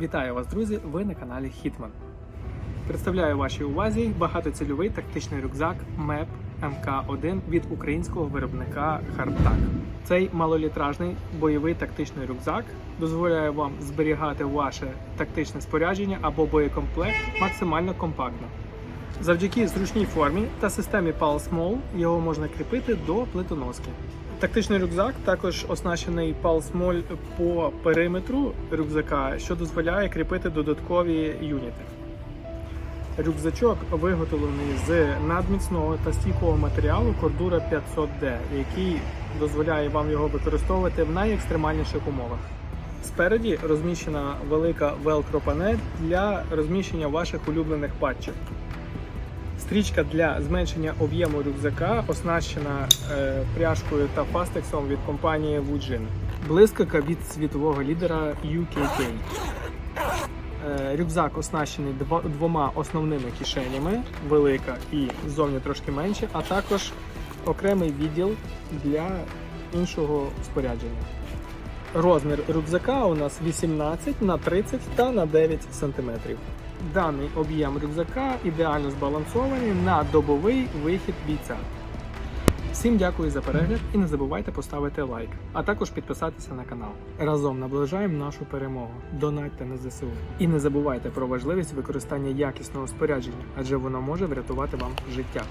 Вітаю вас, друзі! Ви на каналі Hitman. Представляю вашій увазі багатоцільовий тактичний рюкзак MEP МК1 від українського виробника Hardtack. Цей малолітражний бойовий тактичний рюкзак дозволяє вам зберігати ваше тактичне спорядження або боєкомплект максимально компактно. Завдяки зручній формі та системі Pulse Mall його можна кріпити до плитоноски. Тактичний рюкзак також оснащений Mall по периметру рюкзака, що дозволяє кріпити додаткові юніти. Рюкзачок виготовлений з надміцного та стійкого матеріалу Cordura 500D, який дозволяє вам його використовувати в найекстремальніших умовах. Спереді розміщена велика велкро-панель для розміщення ваших улюблених патчів. Стрічка для зменшення об'єму рюкзака оснащена е, пряжкою та фастексом від компанії Wujin. Блискавка від світового лідера UKK. Е, Рюкзак оснащений дво- двома основними кишенями, велика і ззовні трошки менше, а також окремий відділ для іншого спорядження. Розмір рюкзака у нас 18 на 30 та на 9 см. Даний об'єм рюкзака ідеально збалансований на добовий вихід бійця. Всім дякую за перегляд і не забувайте поставити лайк, а також підписатися на канал. Разом наближаємо нашу перемогу. Донатьте на ЗСУ. І не забувайте про важливість використання якісного спорядження, адже воно може врятувати вам життя.